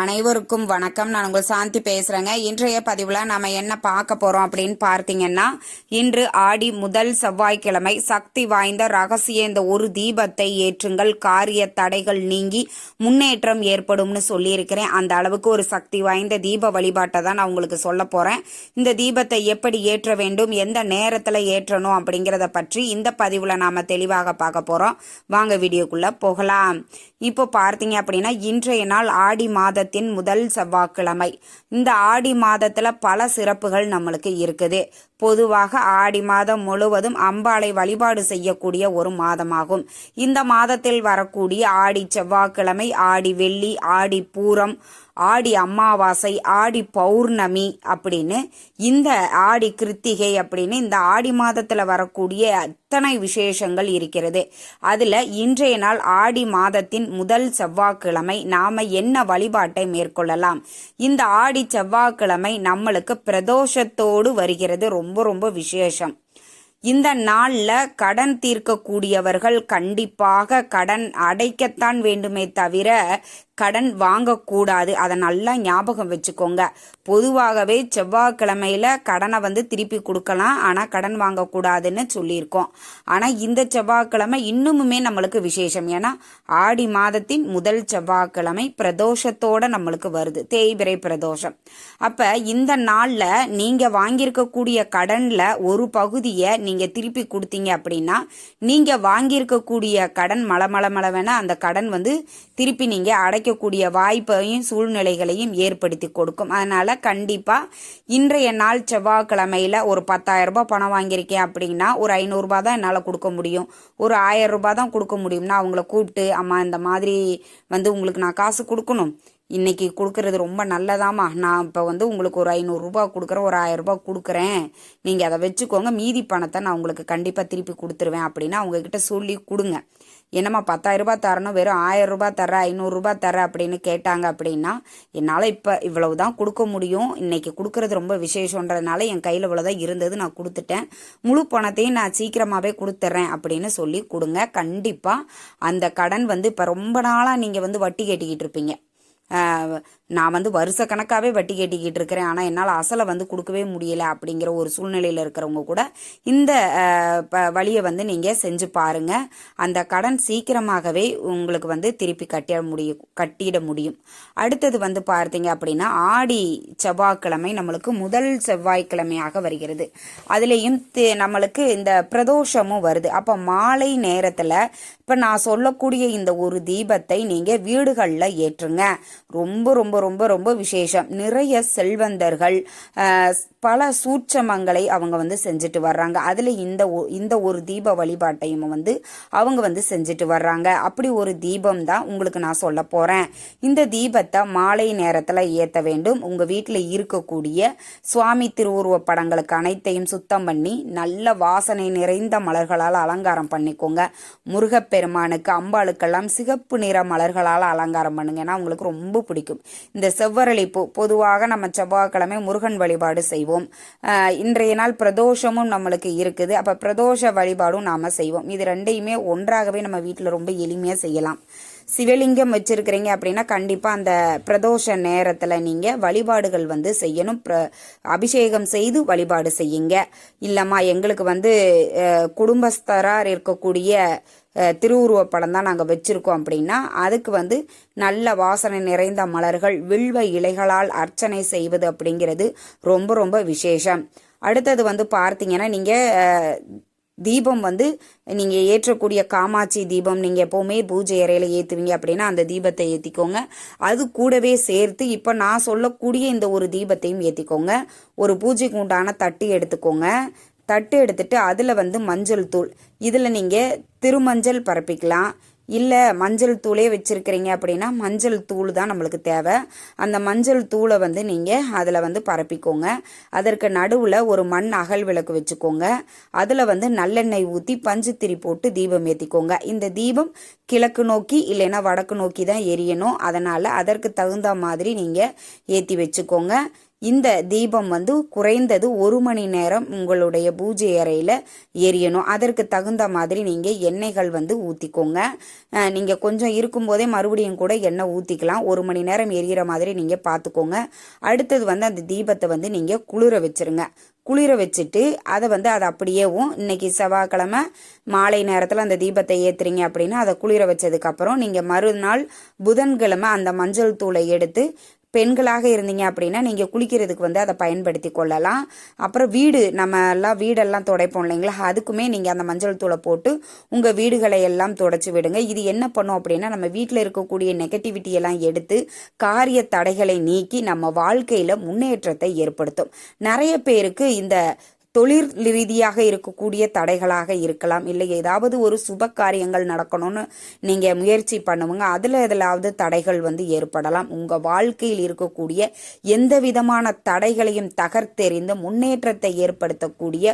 அனைவருக்கும் வணக்கம். நான் உங்கள் சாந்தி பேசுகிறேங்க இன்றைய பதிவில் நம்ம என்ன பார்க்க போகிறோம் அப்படின்னு பார்த்தீங்கன்னா இன்று ஆடி முதல் செவ்வாய்க்கிழமை சக்தி வாய்ந்த ரகசிய இந்த ஒரு தீபத்தை ஏற்றுங்கள். காரிய தடைகள் நீங்கி முன்னேற்றம் ஏற்படும்னு சொல்லியிருக்கிறேன். அந்த அளவுக்கு ஒரு சக்தி வாய்ந்த தீப வழிபாட்டை தான் நான் உங்களுக்கு சொல்ல போகிறேன் இந்த தீபத்தை எப்படி ஏற்ற வேண்டும் எந்த நேரத்தில் ஏற்றணும் அப்படிங்கிறத பற்றி இந்த பதிவில் நாம் தெளிவாக பார்க்க போகிறோம் வாங்க வீடியோக்குள்ளே போகலாம். இப்போ பார்த்தீங்க அப்படின்னா இன்றைய நாள் ஆடி மாதத்தின் முதல் செவ்வாய்க்கிழமை. இந்த ஆடி மாதத்தில் பல சிறப்புகள் நம்மளுக்கு இருக்குது. பொதுவாக ஆடி மாதம் முழுவதும் அம்பாளை வழிபாடு செய்யக்கூடிய ஒரு மாதமாகும். இந்த மாதத்தில் வரக்கூடிய ஆடி செவ்வாய்க்கிழமை ஆடி வெள்ளி ஆடி பூரம் ஆடி அமாவாசை ஆடி பௌர்ணமி அப்படின்னு இந்த ஆடி கிருத்திகை அப்படின்னு இந்த ஆடி மாதத்தில் வரக்கூடிய அத்தனை விசேஷங்கள் இருக்கிறது. அதில் இன்றைய நாள் ஆடி மாதத்தின் முதல் செவ்வாய்க்கிழமை நாம என்ன வழிபாட்டை மேற்கொள்ளலாம்? இந்த ஆடி செவ்வாய்க்கிழமை நம்மளுக்கு பிரதோஷத்தோடு வருகிறது. ரொம்ப ரொம்ப ரொம்ப விசேஷம். இந்த நாளில் கடன் தீர்க்கக்கூடியவர்கள் கண்டிப்பாக கடன் அடைக்கத்தான் வேண்டுமே தவிர கடன் வாங்கக்கூடாது. அதை நல்லா ஞாபகம் வச்சுக்கோங்க. பொதுவாகவே செவ்வாய்க்கிழமையில கடனை வந்து திருப்பி கொடுக்கலாம். ஆனால் கடன் வாங்கக்கூடாதுன்னு சொல்லியிருக்கோம். ஆனால் இந்த செவ்வாய்க்கிழமை இன்னுமுமே நம்மளுக்கு விசேஷம். ஏன்னா ஆடி மாதத்தின் முதல் செவ்வாய்க்கிழமை பிரதோஷத்தோட நம்மளுக்கு வருது. தேய்பிரை பிரதோஷம். அப்போ இந்த நாளில் நீங்கள் வாங்கியிருக்கக்கூடிய கடனில் ஒரு பகுதியை நீங்கள் திருப்பி கொடுத்தீங்க அப்படின்னா நீங்கள் வாங்கியிருக்கக்கூடிய கடன் மலமளமளவென அந்த கடன் வந்து திருப்பி நீங்கள் அடைக்க கிடைக்கக்கூடிய வாய்ப்பையும் சூழ்நிலைகளையும் ஏற்படுத்தி கொடுக்கும். அதனால கண்டிப்பா இன்றைய நாள் செவ்வாய்க்கிழமையில ஒரு பத்தாயிரம் ரூபாய் பணம் வாங்கியிருக்கேன் அப்படின்னா ஒரு ஐநூறுரூபா தான் என்னால் கொடுக்க முடியும். ஒரு ஆயிரம் ரூபாய் தான் கொடுக்க முடியும்னா அவங்கள கூப்பிட்டு அம்மா இந்த மாதிரி வந்து உங்களுக்கு நான் காசு கொடுக்கணும். இன்னைக்கு கொடுக்கறது ரொம்ப நல்லதாம்மா. நான் இப்போ வந்து உங்களுக்கு ஒரு ஐநூறுரூபா கொடுக்குறேன் ஒரு ஆயிரம் ரூபாய் கொடுக்குறேன். நீங்கள் அதை வச்சுக்கோங்க. மீதி பணத்தை நான் உங்களுக்கு கண்டிப்பாக திருப்பி கொடுத்துருவேன் அப்படின்னு அவங்கக்கிட்ட சொல்லி கொடுங்க. என்னம்மா பத்தாயிரம் ரூபாய் தரணும் வெறும் ஆயிரம் ரூபாய் தர ஐநூறுரூபா தர அப்படின்னு கேட்டாங்க அப்படின்னா என்னால் இப்போ இவ்வளவு தான் கொடுக்க முடியும். இன்னைக்கு கொடுக்கறது ரொம்ப விசேஷன்றதுனால என் கையில் இவ்வளோதான் இருந்தது நான் கொடுத்துட்டேன். முழு பணத்தையும் நான் சீக்கிரமாகவே கொடுத்துட்றேன் அப்படின்னு சொல்லி கொடுங்க. கண்டிப்பாக அந்த கடன் வந்து இப்போ ரொம்ப நாளாக நீங்கள் வந்து வட்டி கேட்டுக்கிட்டு இருப்பீங்க. நான் வந்து வருஷ கணக்காகவே வட்டி கட்டிக்கிட்டு இருக்கிறேன். ஆனால் என்னால் அசலை வந்து கொடுக்கவே முடியல அப்படிங்கிற ஒரு சூழ்நிலையில் இருக்கிறவங்க கூட இந்த வழியை வந்து நீங்கள் செஞ்சு பாருங்கள் அந்த கடன் சீக்கிரமாகவே உங்களுக்கு வந்து திருப்பி கட்டிட முடியும் கட்டிட முடியும். அடுத்தது வந்து பார்த்தீங்க அப்படின்னா ஆடி செவ்வாய்க்கிழமை நம்மளுக்கு முதல் செவ்வாய்க்கிழமையாக வருகிறது. அதுலேயும் நம்மளுக்கு இந்த பிரதோஷமும் வருது. அப்போ மாலை நேரத்தில் இப்போ நான் சொல்லக்கூடிய இந்த ஒரு தீபத்தை நீங்கள் வீடுகளில் ஏற்றுங்க. ரொம்ப ரொம்ப ரொம்ப ரொம்ப விசேஷம். நிறைய செல்வந்தர்கள் பல சூட்சமங்களை அவங்க வந்து செஞ்சுட்டு வர்றாங்க. அதில் இந்த இந்த ஒரு தீப வழிபாட்டையும் வந்து அவங்க வந்து செஞ்சுட்டு வர்றாங்க. அப்படி ஒரு தீபம் தான் உங்களுக்கு நான் சொல்ல போகிறேன் இந்த தீபத்தை மாலை நேரத்தில் ஏற்ற வேண்டும். உங்கள் வீட்டில் இருக்கக்கூடிய சுவாமி திருவுருவ படங்களுக்கு அனைத்தையும் சுத்தம் பண்ணி நல்ல வாசனை நிறைந்த மலர்களால் அலங்காரம் பண்ணிக்கோங்க. முருகப்பெருமானுக்கு அம்பாளுக்கெல்லாம் சிகப்பு நிற மலர்களால் அலங்காரம் பண்ணுங்க ஏன்னா உங்களுக்கு ரொம்ப ரொம்ப பிடிக்கும். இந்த செவ்வரளி பூ பொதுவாக நம்ம செவ்வாய்க்கிழமை முருகன் வழிபாடு செய்வோம். செய்வோம் இன்றைய நாள் பிரதோஷமும் நம்மளுக்கு இருக்குது. அப்போ பிரதோஷ வழிபாடும் நாம் செய்வோம். இது ரெண்டையுமே ஒன்றாகவே நம்ம வீட்டில் ரொம்ப எளிமையாக செய்யலாம். சிவலிங்கம் வச்சிருக்கிறீங்க அப்படின்னா கண்டிப்பாக அந்த பிரதோஷ நேரத்தில் நீங்கள் வழிபாடுகள் வந்து செய்யணும். அபிஷேகம் செய்து வழிபாடு செய்யுங்க. இல்லைம்மா எங்களுக்கு வந்து குடும்பஸ்தரார் இருக்கக்கூடிய திருவுருவ படம் தான் நாங்கள் வச்சுருக்கோம் அப்படின்னா அதுக்கு வந்து நல்ல வாசனை நிறைந்த மலர்கள் வில்வ இலைகளால் அர்ச்சனை செய்வது அப்படிங்கிறது ரொம்ப ரொம்ப விசேஷம். அடுத்தது வந்து பார்த்தீங்கன்னா நீங்கள் தீபம் வந்து நீங்கள் ஏற்றக்கூடிய காமாட்சி தீபம் நீங்கள் எப்போவுமே பூஜை அறையில் ஏற்றுவீங்க அப்படின்னா அந்த தீபத்தை ஏற்றிக்கோங்க அது கூடவே சேர்த்து இப்போ நான் சொல்லக்கூடிய இந்த ஒரு தீபத்தையும் ஏற்றிக்கோங்க ஒரு பூஜைக்கு உண்டான தட்டு எடுத்துக்கோங்க. தட்டு எடுத்துட்டு அதில் வந்து மஞ்சள் தூள். இதில் நீங்கள் திருமஞ்சள் பரப்பிக்கலாம். இல்லை மஞ்சள் தூளே வச்சுருக்கிறீங்க அப்படின்னா மஞ்சள் தூள் தான் நம்மளுக்கு தேவை. அந்த மஞ்சள் தூளை வந்து நீங்கள் அதில் வந்து பரப்பிக்கோங்க. அதற்கு நடுவில் ஒரு மண் அகல் விளக்கு வச்சுக்கோங்க. அதில் வந்து நல்லெண்ணெய் ஊற்றி பஞ்சுத்திரி போட்டு தீபம் ஏற்றிக்கோங்க இந்த தீபம் கிழக்கு நோக்கி இல்லைன்னா வடக்கு நோக்கி தான் எரியணும். அதனால் அதற்கு தகுந்த மாதிரி நீங்கள் ஏற்றி வச்சுக்கோங்க. இந்த தீபம் வந்து குறைந்தது ஒரு மணி நேரம் உங்களுடைய பூஜை அறையில் எரியணும். அதற்கு தகுந்த மாதிரி நீங்கள் எண்ணெய்கள் வந்து ஊற்றிக்கோங்க நீங்கள் கொஞ்சம் இருக்கும்போதே மறுபடியும் கூட எண்ணெய் ஊற்றிக்கலாம் ஒரு மணி நேரம் எரியிற மாதிரி நீங்கள் பார்த்துக்கோங்க அடுத்தது வந்து அந்த தீபத்தை வந்து நீங்கள் குளிர வச்சிருங்க. குளிர வச்சுட்டு அதை வந்து அதை அப்படியேவும் இன்னைக்கு செவ்வாய்க்கிழமை மாலை நேரத்தில் அந்த தீபத்தை ஏற்றுறீங்க அப்படின்னா அதை குளிர வச்சதுக்கப்புறம் நீங்கள் மறுநாள் புதன்கிழமை அந்த மஞ்சள் தூளை எடுத்து பெண்களாக இருந்தீங்க அப்படின்னா நீங்கள் குளிக்கிறதுக்கு வந்து அதை பயன்படுத்தி கொள்ளலாம். அப்புறம் வீடு நம்ம எல்லாம் வீடெல்லாம் துடைப்போம் இல்லைங்களா? அதுக்குமே நீங்கள் அந்த மஞ்சள் தூளை போட்டு உங்கள் வீடுகளை எல்லாம் துடைச்சி விடுங்க. இது என்ன பண்ணும் அப்படின்னா நம்ம வீட்டில் இருக்கக்கூடிய நெகட்டிவிட்டி எல்லாம் எடுத்து காரிய தடைகளை நீக்கி நம்ம வாழ்க்கையில் முன்னேற்றத்தை ஏற்படுத்தும். நிறைய பேருக்கு இந்த தொழில் ரீதியாக இருக்கக்கூடிய தடைகளாக இருக்கலாம். இல்லை ஏதாவது ஒரு சுப காரியங்கள் நடக்கணும்னு நீங்கள் முயற்சி பண்ணுவங்க. அதில் எதிலாவது தடைகள் வந்து ஏற்படலாம். உங்கள் வாழ்க்கையில் இருக்கக்கூடிய எந்த விதமான தடைகளையும் தகர்த்தெறிந்து முன்னேற்றத்தை ஏற்படுத்தக்கூடிய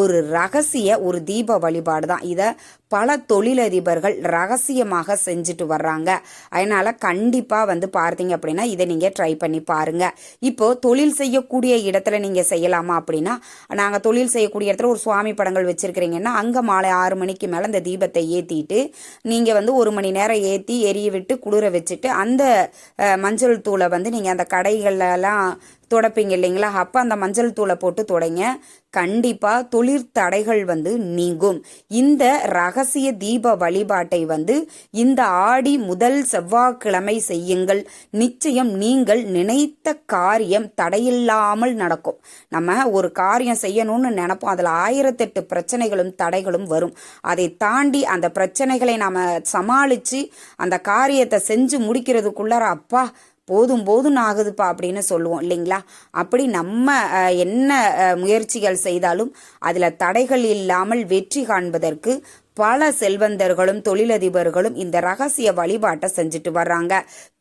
ஒரு ரகசிய ஒரு தீப வழிபாடு தான் இதை பல தொழிலதிபர்கள் ரகசியமாக செஞ்சுட்டு வர்றாங்க. அதனால கண்டிப்பாக வந்து பார்த்தீங்க அப்படின்னா இதை நீங்கள் ட்ரை பண்ணி பாருங்க. இப்போ தொழில் செய்யக்கூடிய இடத்துல நீங்கள் செய்யலாமா அப்படின்னா நாங்கள் தொழில் செய்யக்கூடிய இடத்துல ஒரு சுவாமி படங்கள் வச்சிருக்கிறீங்கன்னா அங்கே மாலை ஆறு மணிக்கு மேலே இந்த தீபத்தை ஏற்றிட்டு நீங்கள் வந்து ஒரு மணி நேரம் ஏற்றி எரிய விட்டு குளிர வச்சுட்டு அந்த மஞ்சள் தூளை வந்து நீங்கள் அந்த கடைகள்லாம் துடைப்பீங்க இல்லைங்களா? அப்போ அந்த மஞ்சள் தூளை போட்டு துடைங்க. கண்டிப்பாக தொழிற் தடைகள் வந்து நீங்கும். இந்த ரகசிய தீப வழிபாட்டை வந்து இந்த ஆடி முதல் செவ்வாய்க்கிழமை செய்யுங்கள். நிச்சயம் நீங்கள் நினைத்த காரியம் தடையில்லாமல் நடக்கும். நம்ம ஒரு காரியம் செய்யணும்னு நினைப்போம். அதில் ஆயிரத்தெட்டு பிரச்சனைகளும் தடைகளும் வரும். அதை தாண்டி அந்த பிரச்சனைகளை நாம் சமாளித்து அந்த காரியத்தை செஞ்சு முடிக்கிறதுக்குள்ளார அப்பா போதும் போதும் ஆகுதுப்பா அப்படின்னு சொல்லுவோம் இல்லைங்களா? அப்படி நம்ம என்ன முயற்சிகள் செய்தாலும் அதில் தடைகள் இல்லாமல் வெற்றி காண்பதற்கு பல செல்வந்தர்களும் தொழிலதிபர்களும் இந்த ரகசிய வழிபாட்டை செஞ்சுட்டு வர்றாங்க.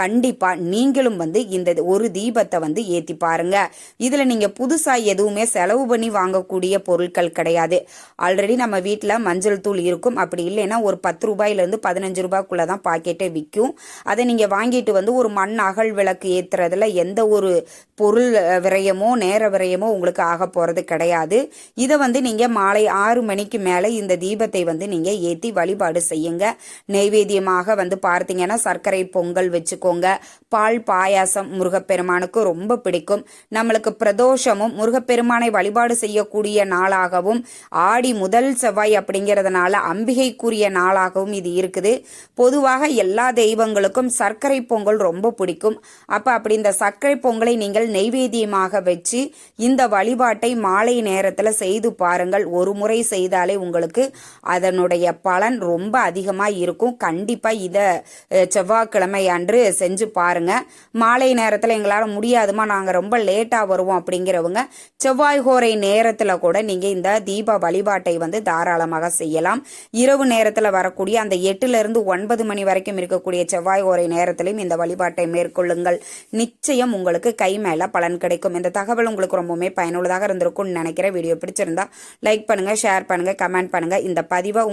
கண்டிப்பா நீங்களும் வந்து இந்த ஒரு தீபத்தை வந்து ஏத்தி பாருங்க. இதுல நீங்க புதுசா எதுவுமே செலவு பண்ணி வாங்கக்கூடிய பொருட்கள் கிடையாது. ஆல்ரெடி நம்ம வீட்டில் மஞ்சள் தூள் இருக்கும். அப்படி இல்லைன்னா ஒரு பத்து ரூபாயில இருந்து பதினஞ்சு ரூபாய்க்குள்ள தான் பாக்கெட்டே விற்கும் அதை நீங்க வாங்கிட்டு வந்து ஒரு மண் அகல் விளக்கு ஏத்துறதுல எந்த ஒரு பொருள் விரயமோ நேர விரயமோ உங்களுக்கு ஆக போறது கிடையாது. இதை வந்து நீங்க மாலை ஆறு மணிக்கு மேலே இந்த தீபத்தை வந்து நீங்கள் ஏற்றி வழிபாடு செய்யுங்க. நெய்வேத்தியமாக வந்து பார்த்தீங்கன்னா சர்க்கரை பொங்கல் வச்சுக்கோங்க. பால் பாயாசம் முருகப்பெருமானுக்கு ரொம்ப பிடிக்கும். நம்மளுக்கு பிரதோஷமும் முருகப்பெருமானை வழிபாடு செய்யக்கூடிய நாளாகவும் ஆடி முதல் செவ்வாய் அப்படிங்கிறதுனால அம்பிகைக்குரிய நாளாகவும் இது இருக்குது. பொதுவாக எல்லா தெய்வங்களுக்கும் சர்க்கரை பொங்கல் ரொம்ப பிடிக்கும். அப்போ அப்படி இந்த சர்க்கரை பொங்கலை நீங்கள் நெய்வேத்தியமாக வச்சு இந்த வழிபாட்டை மாலை நேரத்தில் செய்து பாருங்கள். ஒரு முறை செய்தாலே உங்களுக்கு அதனுடைய அதனுடைய பலன் ரொம்ப அதிகமாக இருக்கும். கண்டிப்பாக இதை செவ்வாய்க்கிழமை அன்று செஞ்சு பாருங்க. மாலை நேரத்தில் எங்களால் முடியாதுமா நாங்கள் ரொம்ப லேட்டாக வருவோம் அப்படிங்கிறவங்க செவ்வாய் கோரை நேரத்தில் கூட நீங்கள் இந்த தீப வழிபாட்டை வந்து தாராளமாக செய்யலாம். இரவு நேரத்தில் வரக்கூடிய அந்த எட்டுலேருந்து ஒன்பது மணி வரைக்கும் இருக்கக்கூடிய செவ்வாய் ஓரை நேரத்திலையும் இந்த வழிபாட்டை மேற்கொள்ளுங்கள். நிச்சயம் உங்களுக்கு கை மேலே பலன் கிடைக்கும். இந்த தகவல் உங்களுக்கு ரொம்பவுமே பயனுள்ளதாக இருந்திருக்கும்னு நினைக்கிற வீடியோ பிடிச்சிருந்தா லைக் பண்ணுங்கள் ஷேர் பண்ணுங்கள் கமெண்ட் பண்ணுங்கள் இந்த பதிவை